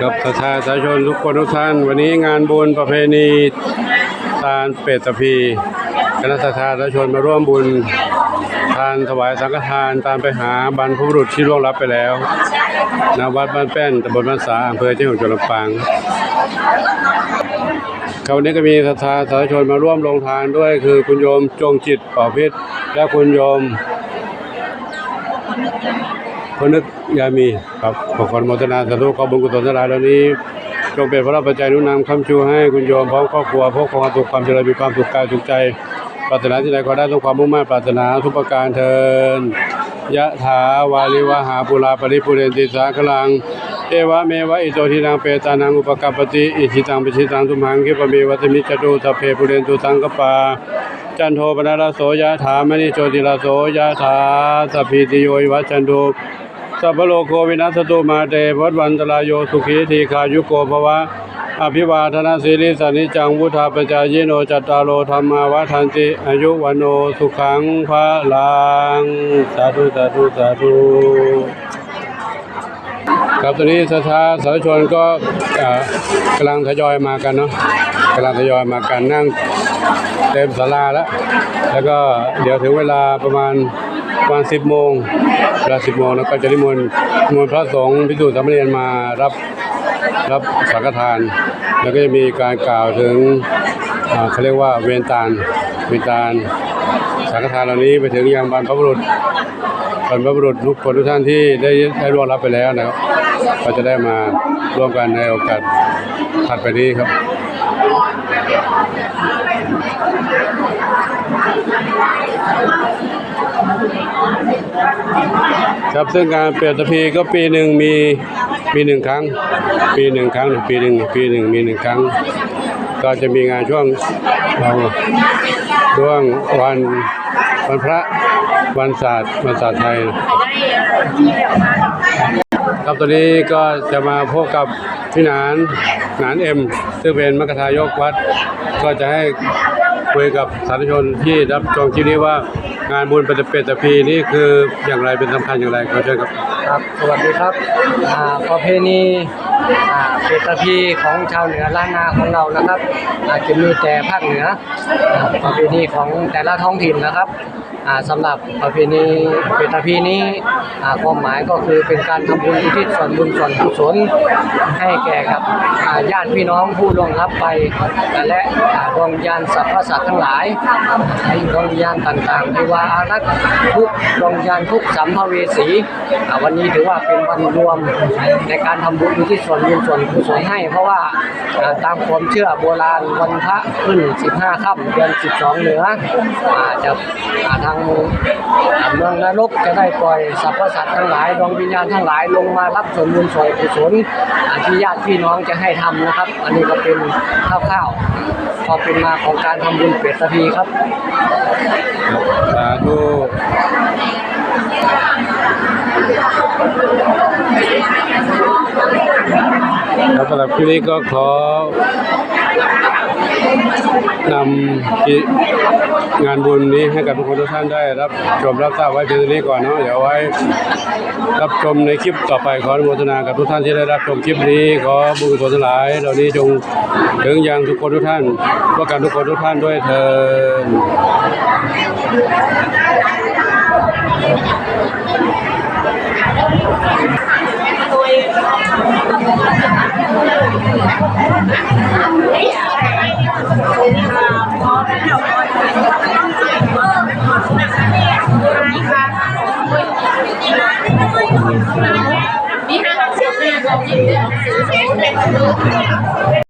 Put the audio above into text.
กับประชาชนทุกคนทุกท่าน วันนี้งานบุญประเพณีทานเป็ดตะพีคณะประชาชนมาร่วมบุญทานถวายสังฆทานตามไปหาบรรพบุรุษที่ล่วงลับไปแล้วณวัดบ้านแป้นตำบลบ้านสาอำเภอเชียงของจังหวัดลำปางคราวนี้ก็มีศรัทธาสาธชนมาร่วมลงทานด้วย คือคุณโยมจงจิตป่อพิษและคุณโยม พนึกยามีครับขอความโมทนาสาธุขอบุญกุศลทั้งหลายเหล่านี้จงเป็นพระราชปัจจัยนุนำคำชูให้คุณโยมพร้อมครอบครัวพบความสุขความเจริญมีความสุขกายสุขใจปรารถนาที่ใดก็ได้ทุกความมุ่งมั่นปรารถนาทุกประการเทินยะถาวาลิวหาปุราปริปุเรนติสาคลังเอวะเมวะอิโตทินังเปตานังอุปกัปปติอิชิตังปิชิตังทุมหังคิปเมวัตมิจตุสัพเพปุเรนตุสังกปาจันโทปนารโสยะถามณิโชติลาโสยะถาสัพพิติโยวิวัชันตุ สัพโลกโควินัสตุมาเตวัดวันตรายโยสุขีทีคายุโกภวะ อภิวาทนาสิริสานิจังวุธาปจายโนจัตตารโลธรรมาวัฏันติอายุวันโนสุขังพระลังสาธุสาธุสาธุครับตอนนี้สถาสาธชนก็กำลังทยอยมากันเนาะกำลังทยอยมากันนั่งเต็มศาลาแล้ว แล้วก็เดี๋ยวถึงเวลาประมาณ ประมาณสิบโมงเวลาสิบโมงแล้วก็จะนิมนต์นิมนต์พระสงฆ์พิสูจน์สามเณรมารับรับสังฆทาน แล้วก็จะมีการกล่าวถึงเขาเรียกว่าเวรตาลเวรตาลสังฆทานเหล่านี้ไปถึงยังบรรพบุรุษบรรพบุรุษทุกคนทุกท่านที่ได้ได้ร่วงรับไปแล้วนะครับ ก็จะได้มาร่วมกันในโอกาสถัดไปนี้ครับ ครับซึ่งการเปลี่ยนตะพีก็ปีหนึ่งมีปีหนึ่งครั้ง ปีหนึ่งครั้งปีหนึ่งปีหนึ่งมีหนึ่งครั้ง ก็จะมีงานช่วงช่วงวันวันพระวันศาสตร์วันศาสตร์ไทย ครับตอนนี้ก็จะมาพบกับพี่นานนานเอ็ม ซึ่งเป็นมรรคทายกวัด ก็จะให้คุยกับสาธุชนที่รับชมคลิปนี้ว่า งานบุญเป็นเปตพีนี่คืออย่างไรเป็นสำคัญอย่างไรขอเชิญครับ ครับ สวัสดีครับอ่าประเพณี เป็ดตะพีของชาวเหนือล้านนาของเรานะครับอาจจะมีแต่ภาคเหนืออ่าประเพณีของแต่ละท้องถิ่นนะครับอ่าสำหรับประเพณีเป็ดตะพีนี้ความหมายก็คือเป็นการทำบุญอุทิศส่วนบุญส่วนกุศลให้แก่กับญาติพี่น้องผู้ล่วงลับไป และอ่าดวงวิญาณสรรพสัตว์ทั้งหลายให้ดวงวิญาณต่างๆที่ว่าอารักษ์ทุกดวงวิญาณทุกสัมภเวสี วันนี้ถือว่าเป็นวันรวมในการทำบุญอุที่ส่วนบุญส่วนกุศลให้ เพราะว่าตามความเชื่อโบราณวันพระขึ้น 15ค่ำเดือน 12 เหนืออาจะาทางเมืองนรกจะได้ปล่อยสรรพสัตว์ทั้งหลายดวงวิญญาณทั้งหลายลงมารับส่วนบุญส่วนกุศลอ่าที่ญาติพี่น้องจะให้ทำนะครับ อันนี้ก็เป็นคร่าวๆพอเป็นมาของการทำบุญเป็ดตะพีครับสาธุ แล้วสำหรับคลิปนี้ก็ขอนำงานบุญนี้ให้กับทุกคนทุกท่านได้รับชมรับทราบไว้เพียงเท่านี้ก่อนเนาะเดี๋ยวไว้รับชมในคลิปต่อไปขออนุโมทนากับทุกท่านที่ได้รับชมคลิปนี้ขอบุญกุศลหลาย เหล่านี้จงถึงยังทุกคนทุกท่านว่ากันทุกคนทุกท่านด้วยเถิด นี่ค่ะเสียงแม่บอกยิ้มเสียงสูง